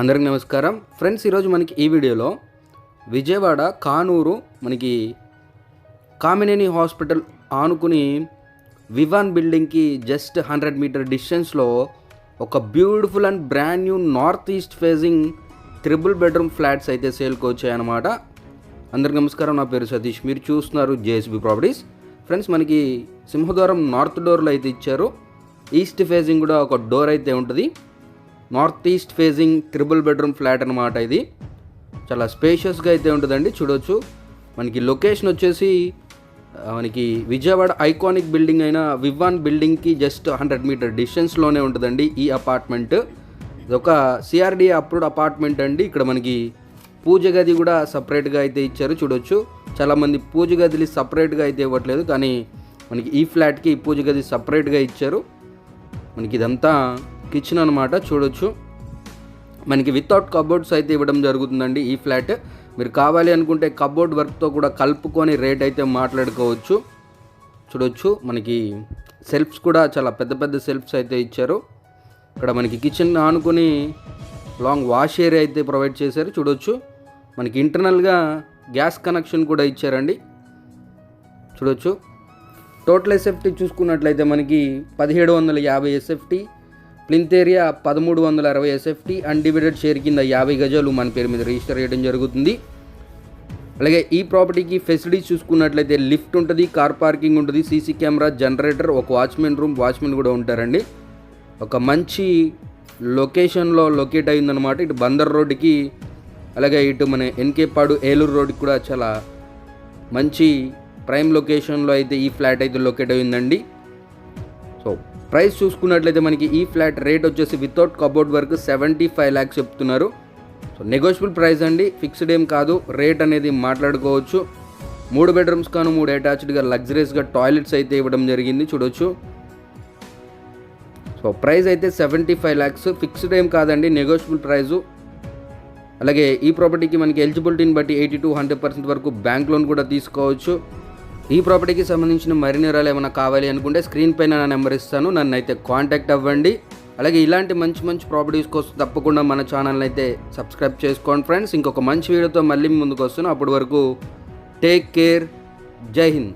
అందరికి నమస్కారం. ఫ్రెండ్స్ ఈరోజు మనకి ఈ వీడియోలో విజయవాడ కానూరు మనకి కామినేని హాస్పిటల్ ఆనుకుని వివాన్ బిల్డింగ్కి జస్ట్ హండ్రెడ్ మీటర్ డిస్టెన్స్లో ఒక beautiful and brand new north east facing triple bedroom flats అయితే సేల్కి వచ్చాయన్నమాట. అందరికి నమస్కారం. నా పేరు సతీష్. మీరు చూస్తున్నారు జేఎస్బి ప్రాపర్టీస్. ఫ్రెండ్స్ మనకి సింహద్వారం నార్త్ డోర్లో అయితే ఇచ్చారు. ఈస్ట్ ఫేజింగ్ కూడా ఒక డోర్ అయితే ఉంటుంది. North east facing triple bedroom flat అనమాట ఇది. చాలా స్పేషియస్గా అయితే ఉంటుందండి చూడొచ్చు. మనకి లొకేషన్ వచ్చేసి మనకి విజయవాడ ఐకానిక్ బిల్డింగ్ అయిన వివాన్ బిల్డింగ్కి జస్ట్ హండ్రెడ్ మీటర్ డిస్టెన్స్లోనే ఉంటుందండి ఈ అపార్ట్మెంట్. ఇది ఒక సిఆర్డి అప్రూవ్డ్ అపార్ట్మెంట్ అండి. ఇక్కడ మనకి పూజ గది కూడా సపరేట్గా అయితే ఇచ్చారు చూడొచ్చు. చాలామంది పూజ గదిని సపరేట్గా అయితే ఇవ్వట్లేదు కానీ మనకి ఈ ఫ్లాట్కి పూజ గది సపరేట్గా ఇచ్చారు. మనకి ఇదంతా కిచెన్ అనమాట చూడొచ్చు. మనకి వితౌట్ కబోర్డ్స్ అయితే ఇవ్వడం జరుగుతుందండి ఈ ఫ్లాట్ మీరు కావాలి అనుకుంటే కబోర్డ్ వర్క్తో కూడా కలుపుకొని రేట్ అయితే మాట్లాడుకోవచ్చు. చూడొచ్చు మనకి సెల్ఫ్స్ కూడా చాలా పెద్ద పెద్ద సెల్ఫ్స్ అయితే ఇచ్చారు. ఇక్కడ మనకి కిచెన్ ఆనుకొని లాంగ్ వాష్ ఏరియా అయితే ప్రొవైడ్ చేశారు చూడొచ్చు. మనకి ఇంటర్నల్గా గ్యాస్ కనెక్షన్ కూడా ఇచ్చారండి. చూడొచ్చు. టోటల్ ఎస్ఎఫ్టీ చూసుకున్నట్లయితే మనకి పదిహేడు వందల యాభై ఎస్ఎఫ్టీ ప్లింత్ ఏరియా పదమూడు వందల అరవై ఎస్ఎఫ్టీ అన్డివిడెడ్ షేర్ కింద యాభై గజాలు మన పేరు మీద రిజిస్టర్ చేయడం జరుగుతుంది. అలాగే ఈ ప్రాపర్టీకి ఫెసిలిటీస్ చూసుకున్నట్లయితే లిఫ్ట్ ఉంటుంది కార్ పార్కింగ్ ఉంటుంది సీసీ కెమెరా జనరేటర్ ఒక వాచ్మెన్ రూమ్ వాచ్మెన్ కూడా ఉంటారండి. ఒక మంచి లొకేషన్లో లొకేట్ అయిందనమాట ఇటు బందర్ రోడ్డుకి అలాగే ఇటు మన ఎన్కేపాడు ఏలూరు రోడ్కి కూడా చాలా మంచి ప్రైమ్ లొకేషన్లో అయితే ఈ ఫ్లాట్ అయితే లొకేట్ అయిందండి. సో ప్రైస్ చూసుకున్నట్లయితే మనకి ఈ ఫ్లాట్ రేట్ వచ్చేసి వితౌట్ కబోర్డ్ వరకు సెవెంటీ ఫైవ్ ల్యాక్స్ చెప్తున్నారు. సో నెగోషియబుల్ ప్రైస్ అండి ఫిక్స్డ్ ఏం కాదు రేట్ అనేది మాట్లాడుకోవచ్చు. మూడు బెడ్రూమ్స్ కాను మూడు అటాచ్డ్గా లగ్జరీస్గా టాయిలెట్స్ అయితే ఇవ్వడం జరిగింది చూడొచ్చు. సో ప్రైస్ అయితే సెవెంటీ ఫైవ్ ల్యాక్స్ ఫిక్స్డ్ ఏం కాదండి నెగోషియబుల్ ప్రైజు అలాగే ఈ ప్రాపర్టీకి మనకి ఎలిజిబిలిటీని బట్టి ఎయిటీ టు హండ్రెడ్ పర్సెంట్ వరకు బ్యాంక్ లోన్ కూడా తీసుకోవచ్చు. ఈ ప్రాపర్టీకి సంబంధించిన మరిన్ని వివరాలు ఏమైనా కావాలి అనుకుంటే స్క్రీన్ పైన నా నెంబర్ ఇస్తాను. నన్ను అయితే కాంటాక్ట్ అవ్వండి. అలాగే ఇలాంటి మంచి మంచి ప్రాపర్టీస్ కోసం తప్పకుండా మన ఛానల్ని అయితే సబ్స్క్రైబ్ చేసుకోండి ఫ్రెండ్స్. ఇంకొక మంచి వీడియోతో మళ్ళీ ముందుకు వస్తున్నాను. అప్పటి వరకు టేక్ కేర్. జై హింద్.